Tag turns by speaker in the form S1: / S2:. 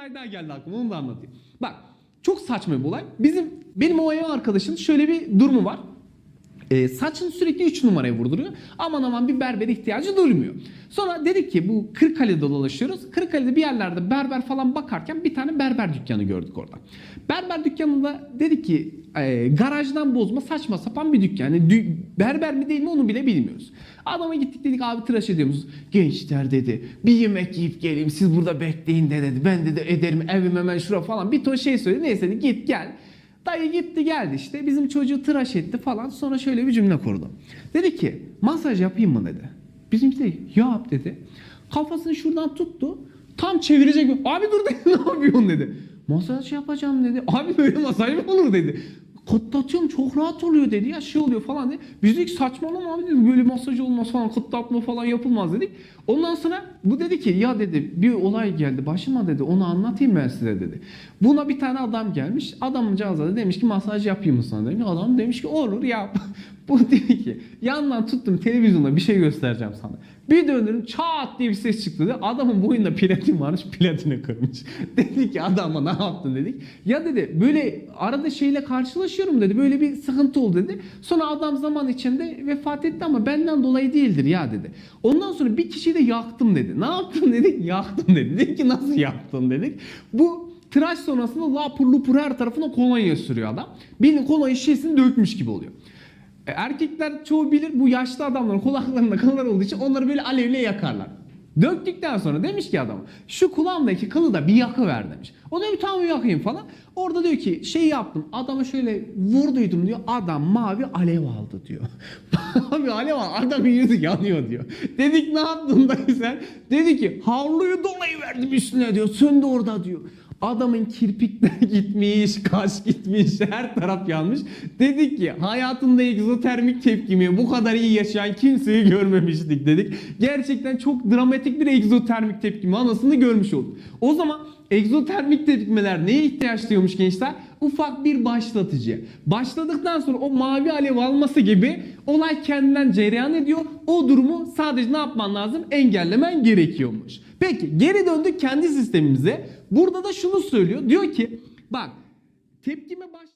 S1: olay daha geldi aklıma onu da anlatayım. Bak çok saçma bir olay. Bizim benim o ev arkadaşın şöyle bir durumu var. E, saçını sürekli 3 numaraya vurduruyor. Aman aman bir berber ihtiyacı duymuyor. Sonra dedik ki bu Kırıkkale'de dolaşıyoruz. Kırıkkale'de bir yerlerde berber falan bakarken bir tane berber dükkanı gördük orada. Berber dükkanında dedik ki e, garajdan bozma saçma sapan bir dükkan. Yani dü- berber mi değil mi onu bile bilmiyoruz. Adama gittik dedik abi tıraş ediyor musunuz? Gençler dedi bir yemek yiyip geleyim siz burada bekleyin de dedi. Ben dedi ederim evim hemen şura falan bir ton şey söyledi. Neyse dedi git gel. Dayı gitti geldi işte bizim çocuğu tıraş etti falan sonra şöyle bir cümle kurdu. Dedi ki masaj yapayım mı dedi. Bizimki de yap dedi. Kafasını şuradan tuttu. Tam çevirecek. Abi dur dedi ne yapıyorsun dedi. Masaj yapacağım dedi. Abi böyle masaj mı olur dedi. Kıtlatıyorum çok rahat oluyor dedi ya şey oluyor falan dedi. Biz dedik saçmalama abi dedik böyle masaj olmaz falan kıtlatma falan yapılmaz dedik. Ondan sonra bu dedi ki ya dedi bir olay geldi başıma dedi onu anlatayım ben size dedi. Buna bir tane adam gelmiş adamcağız da demiş ki masaj yapayım mı sana demiş. Adam demiş ki olur yap. Bu dedi ki yandan tuttum televizyonda bir şey göstereceğim sana. Bir döndürüm çat diye bir ses çıktı dedi. Adamın boyunda platin varmış platini kırmış. dedi ki adama ne yaptın dedik. Ya dedi böyle arada şeyle karşılaşıyorum dedi. Böyle bir sıkıntı oldu dedi. Sonra adam zaman içinde vefat etti ama benden dolayı değildir ya dedi. Ondan sonra bir kişiyi de yaktım dedi. Ne yaptın dedik? Yaktım dedi. Dedik ki nasıl yaktın dedik. Bu tıraş sonrasında lapur lupur her tarafına kolonya sürüyor adam. Benim kolonya şişesini dökmüş gibi oluyor. E, Erkekler çoğu bilir bu yaşlı adamların kulaklarında kıllar olduğu için onları böyle alevle yakarlar. Döktükten sonra demiş ki adam şu kulağımdaki kılı da bir yakıver demiş. O bir tamam yakayım falan. Orada diyor ki şey yaptım adama şöyle vurduydum diyor adam mavi alev aldı diyor. Mavi alev aldı adamın yüzü yanıyor diyor. Dedik ne yaptın dayı sen? Dedi ki havluyu dolayı verdim üstüne diyor söndü orada diyor. Adamın kirpikler gitmiş, kaş gitmiş, her taraf yanmış. Dedik ki hayatında egzotermik tepkimi bu kadar iyi yaşayan kimseyi görmemiştik dedik. Gerçekten çok dramatik bir egzotermik tepkimi anasını görmüş olduk. O zaman egzotermik tepkimeler neye ihtiyaç duyuyormuş gençler? Ufak bir başlatıcı. Başladıktan sonra o mavi alev alması gibi olay kendinden cereyan ediyor. O durumu sadece ne yapman lazım? Engellemen gerekiyormuş. Peki geri döndük kendi sistemimize. Burada da şunu söylüyor. Diyor ki bak tepkime baş...